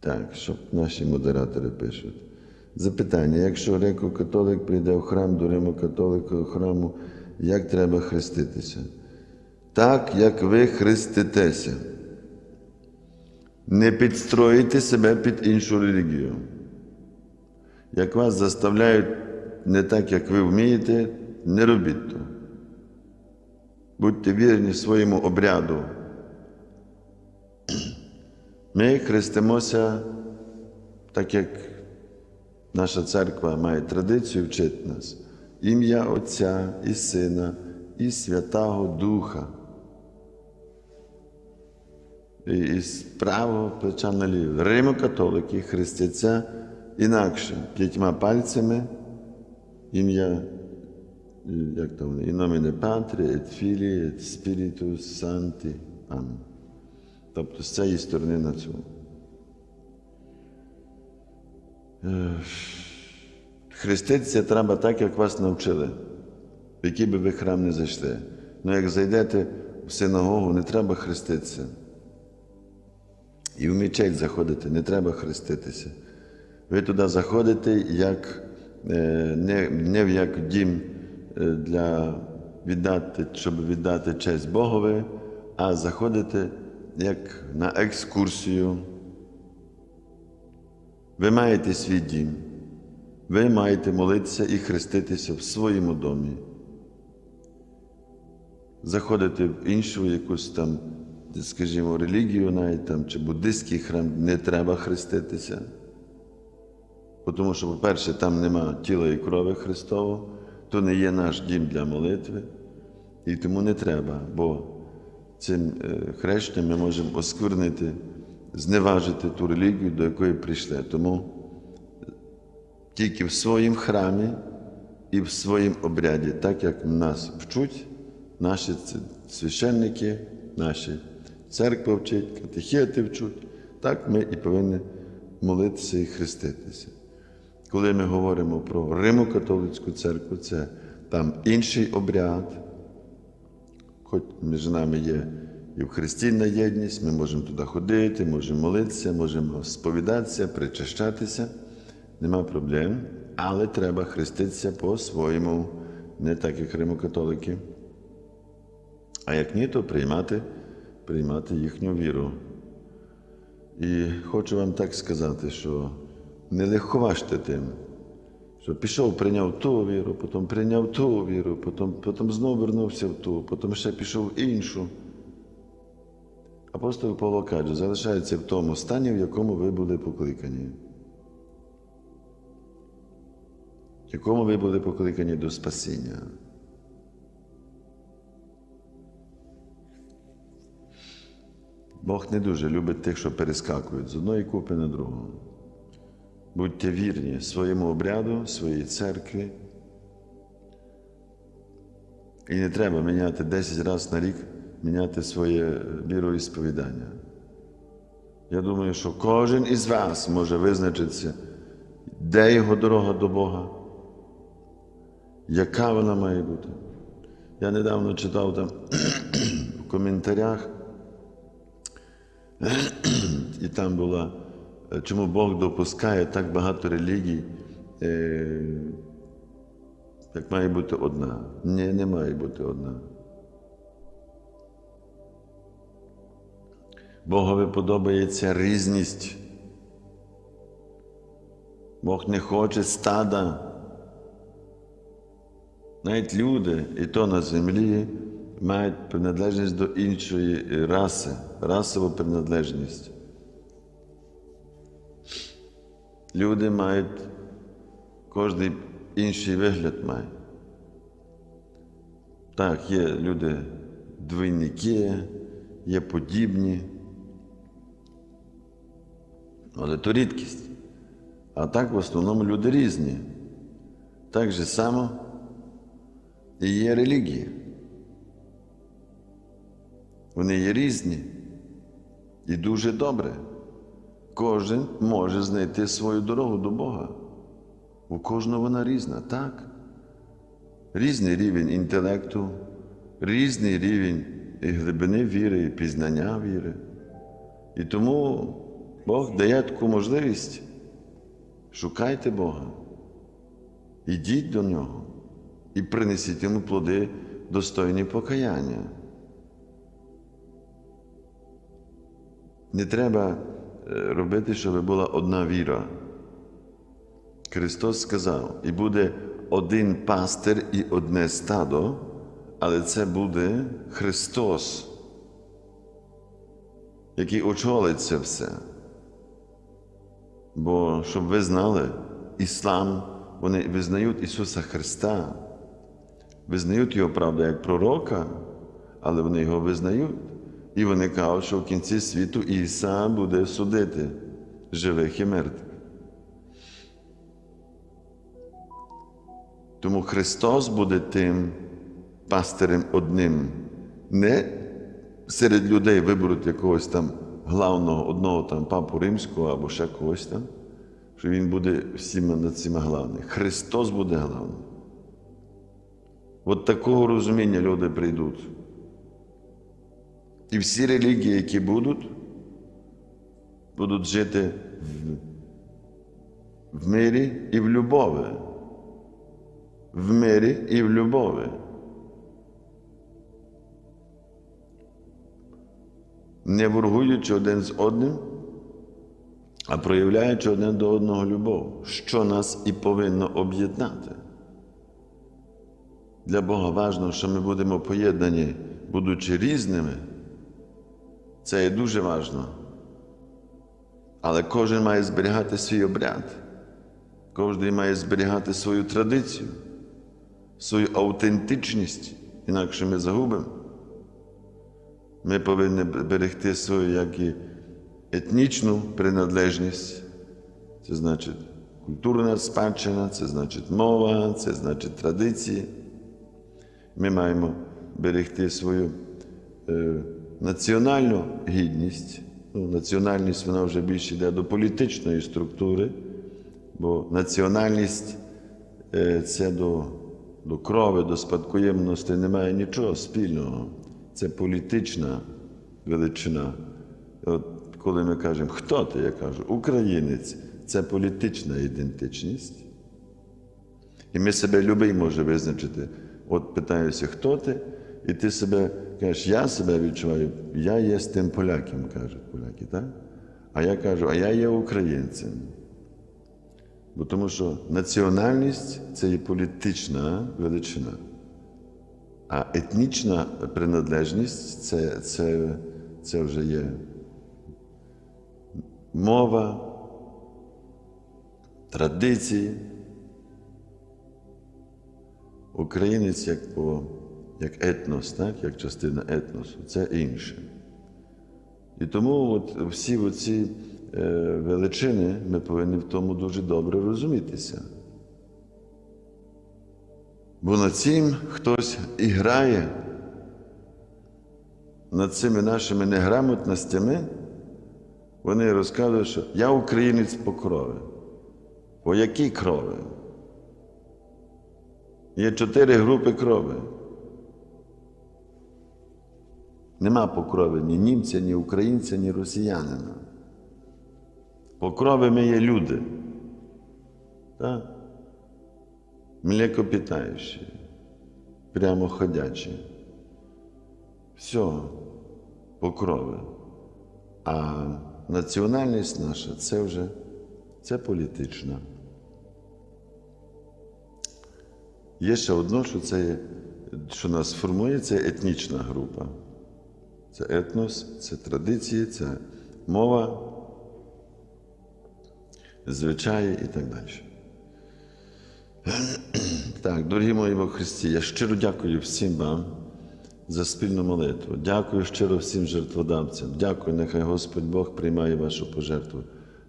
Так, що наші модератори пишуть. Запитання: якщо греко-католик прийде в храм до Римо-католицького храму, як треба хреститися? Так, як ви хреститеся. Не підстроїте себе під іншу релігію. Як вас заставляють не так, як ви вмієте, не робіть то. Будьте вірні своєму обряду. Ми хрестимося, так як наша церква має традицію вчити нас. Ім'я Отця і Сина, і Святого Духа. І, з правого плеча наліво. Римо-католики хрестяться інакше, п'ятьма пальцями, ім'я, як там вони, nomine Patri, et Filii, et Spiritus. Тобто з цієї сторони на цю. Е, Хреститися треба так, як вас навчили, в який би ви храм не зайшли. Ну як зайдете в синагогу, не треба хреститися. І в мечеть заходити, не треба хреститися. Ви туди заходите як е, не, не як дім е, для віддати, щоб віддати честь Богові, а заходите як на екскурсію. Ви маєте свій дім. Ви маєте молитися і хреститися в своєму домі. Заходити в іншу якусь там, скажімо, релігію навіть там, чи буддистський храм, не треба хреститися. Тому що, по-перше, там нема тіла і крови Христового, то не є наш дім для молитви, і тому не треба, бо цим е, хрещенням ми можемо осквернити, зневажити ту релігію, до якої прийшли. Тому тільки в своїм храмі і в своїм обряді, так як нас вчуть наші священники, наші церкви вчать, катехети вчуть, так ми і повинні молитися і хреститися. Коли ми говоримо про Римо-католицьку церкву, це там інший обряд, хоч між нами є і в христійна єдність, ми можемо туди ходити, можемо молитися, можемо сповідатися, причащатися, нема проблем, але треба хреститися по-своєму, не так, як римокатолики. А як ні, то приймати, приймати їхню віру. І хочу вам так сказати, що не легковажте тим, що пішов, прийняв ту віру, потім прийняв ту віру, потім, потім знову вернувся в ту, потім ще пішов в іншу. Апостол Павло каже, залишається в тому стані, в якому ви були покликані. В якому ви були покликані до спасіння. Бог не дуже любить тих, що перескакують з одної купи на другу. Будьте вірні своєму обряду, своїй церкві. І не треба міняти 10 разів на рік, міняти своє віроісповідання. Я думаю, що кожен із вас може визначитися, де його дорога до Бога, яка вона має бути. Я недавно читав там в коментарях, і там була, чому Бог допускає так багато релігій, е, як має бути одна. Ні, не має бути одна. Богові подобається різність. Бог не хоче стада. Навіть люди, і то на землі, мають приналежність до іншої раси, расову приналежність. Люди мають кожний інший вигляд має. Так, є люди двійники, є подібні. Але то рідкість. А так в основному люди різні. Так же само і є релігії. Вони є різні і дуже добре. Кожен може знайти свою дорогу до Бога. У кожного вона різна, так? Різний рівень інтелекту, різний рівень і глибини віри, і пізнання віри. І тому Бог дає таку можливість. Шукайте Бога. Ідіть до Нього і принесіть йому плоди достойні покаяння. Не треба робити, щоб була одна віра. Христос сказав, і буде один пастир і одне стадо, але це буде Христос, який очолить це все. Бо щоб ви знали, іслам, вони визнають Ісуса Христа, визнають Його правда як пророка, але вони його визнають. І вони кажуть, що в кінці світу Іса буде судити живих і мертвих. Тому Христос буде тим пастирем одним. Не серед людей виберуть якогось там главного, одного там папу римського або ще когось там, що він буде всіма над всіма главним. Христос буде главним. От такого розуміння люди прийдуть. І всі релігії, які будуть, будуть жити в, в мирі і в любові. В мирі і в любові. Не воргуючи один з одним, а проявляючи один до одного любов, що нас і повинно об'єднати. Для Бога важливо, що ми будемо поєднані, будучи різними. Це є дуже важливо. Але кожен має зберігати свій обряд, кожен має зберігати свою традицію, свою аутентичність, інакше ми загубимо. Ми повинні берегти свою як і етнічну приналежність, це значить культурна спадщина, це значить мова, це значить традиції. Ми маємо берегти свою е, національну гідність. Ну, національність вона вже більше йде до політичної структури, бо національність е, це до, до крови, до спадкоємності не має нічого спільного. Це політична величина. От коли ми кажемо, хто ти, я кажу, українець, це політична ідентичність. І ми себе любий може визначити. От питаюся, хто ти, і ти себе кажеш, я себе відчуваю, я є з тим поляком, кажуть поляки, так? А я кажу, а я є українцем. Бо тому що національність це є політична величина. А етнічна приналежність це, це, це вже є мова, традиції. Українець як, по, як етнос, так? як частина етносу, це інше. І тому от всі оці е, величини ми повинні в тому дуже добре розумітися. Бо над цим хтось і грає, над цими нашими неграмотностями, вони розказують, що я українець по крові. По якій крові? Є чотири групи крові. Нема по крові ні німця, ні українця, ні росіянина. По крові ми є люди. Так? Прямо ходячі. Все по крові. А національність наша це вже це політична. Є ще одно, що це що нас формує, це етнічна група. Це етнос, це традиції, це мова, звичаї і так далі. Так, дорогі мої во Христі, я щиро дякую всім вам за спільну молитву. Дякую щиро всім жертводавцям. Дякую, нехай Господь Бог приймає вашу пожертву.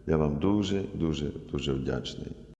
Я вам дуже, дуже, дуже вдячний.